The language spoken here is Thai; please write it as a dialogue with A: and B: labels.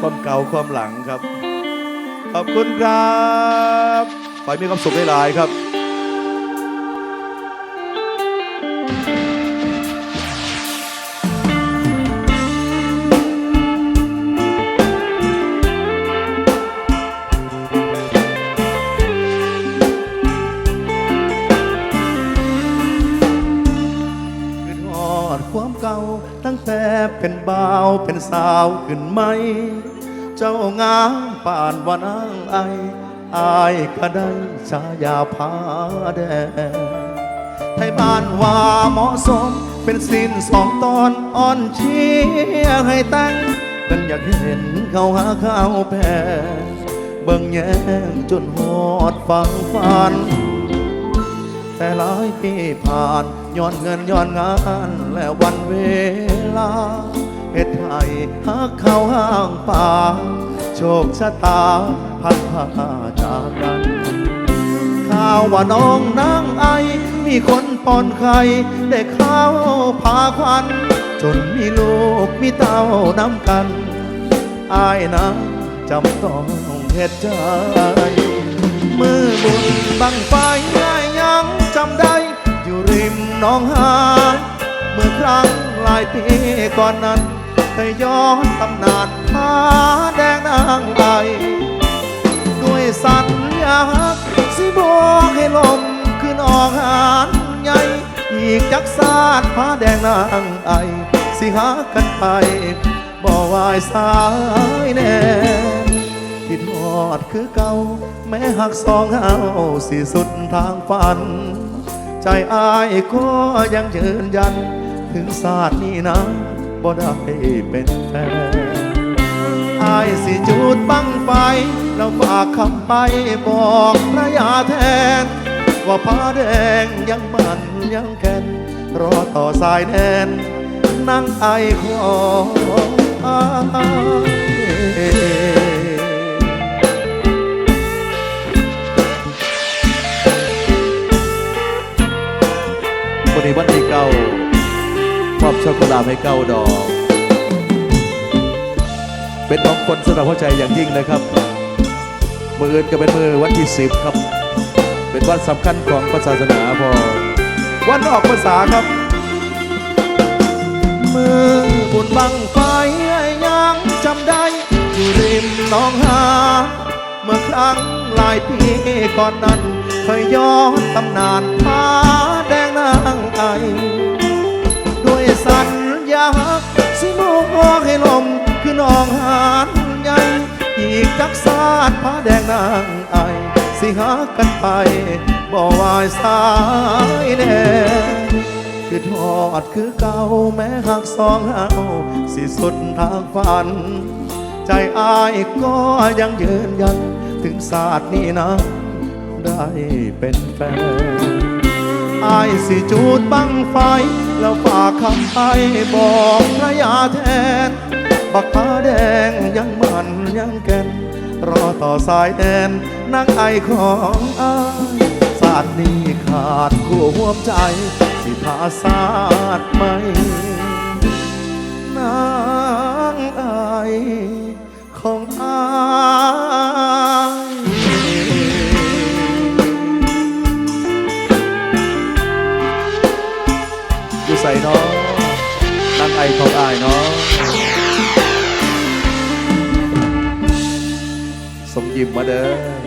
A: ความเก่าความหลังครับ ขอบคุณครับขอให้มีความสุขหลายๆครับขึ้นหอดความเก่าตั้งแต่เป็นบ่าวเป็นสาวขึ้นไหม เจ้างามป่านวันางไออายก็ได้ชายาพาแดงไทยบ้านว่าเหมาะสม เป็นสิ้นสองตอนอ่อนเชียให้แต่งกันอยากเห็นเขาหาข้าวแพ้เบิ่งแย่งจนหอดฟังฟัน แต่หลายปีผ่านย้อนเงินย้อนงานและวันเวลา เหตุไทยหักเข้าห้างป่าโชคชะตาพัดพาจากกันข่าวว่าน้องนางไอ มีคนป้อนไข่ได้ข้าวพาควัน จนมีลูกมีเต้าน้ำกัน อายนะจำต้องเหตุใจ มือบุญบังไฟง่ายยังจำได้ อยู่ริมน้องหานเมื่อครั้งหลายปีก่อนนั้น ยย้อนตำนานผาแดงนางไอด้วยสัญญาสิบอกให้ลมขึ้นออกหานใหญ่อีกจักสาดผ้าแดงนางไอสิหากันไปบ่วายสายแน่คิดฮอดคือเก่า แม้หักสองเฮาสิสุดทางฝัน ใจอายก็ยังยืนยัน ถึงศาสตร์นี้นะ บ่ได้เป็นแฟนอายสิจูดบังไฟ แล้วฝากคำไปบอกพระยาแทน ว่าผ้าแดงยังมันยังแก่นรอต่อสายแนนนั่งไอของอาย อบช็อกโกแลตให้เก้าดอก เป็นมงคลสำหรับหัวใจอย่างยิ่งนะครับมืออื่นก็เป็นมือวันที่สิบครับ เป็นวันสำคัญของศาสนาพอวันออกภาษาครับ มือบุญบังไฟยังจำได้อยู่ริมหน้องหา เมื่อครั้งหลายปีก่อนนั้นเคยย้อนตำนานผาแดงนางไอด้วย สัญญาสิมองให้ลมคือน้องหานใหญ่อีกจักสาดผ้าแดงนางไอสิหากันไปบ่วายสายแน่คือทอดคือเก่าแม้หักสองเฮาสิสุดทางฝัน ใจอายก็ยังยืนยัน ถึงศาสตร์นี้นะ ได้เป็นแฟนอายสิจูดบังไฟ แล้วฝากคำไปบอกพระยาแทน บักผ้าแดงยังมันยังแก่น รอต่อสายแดนนางไอของอายศาสตร์นี้ขาดคู่ห่วมใจ สิพาศาสตร์ไม่ อของอายเนาะสมยิมมาเด้อ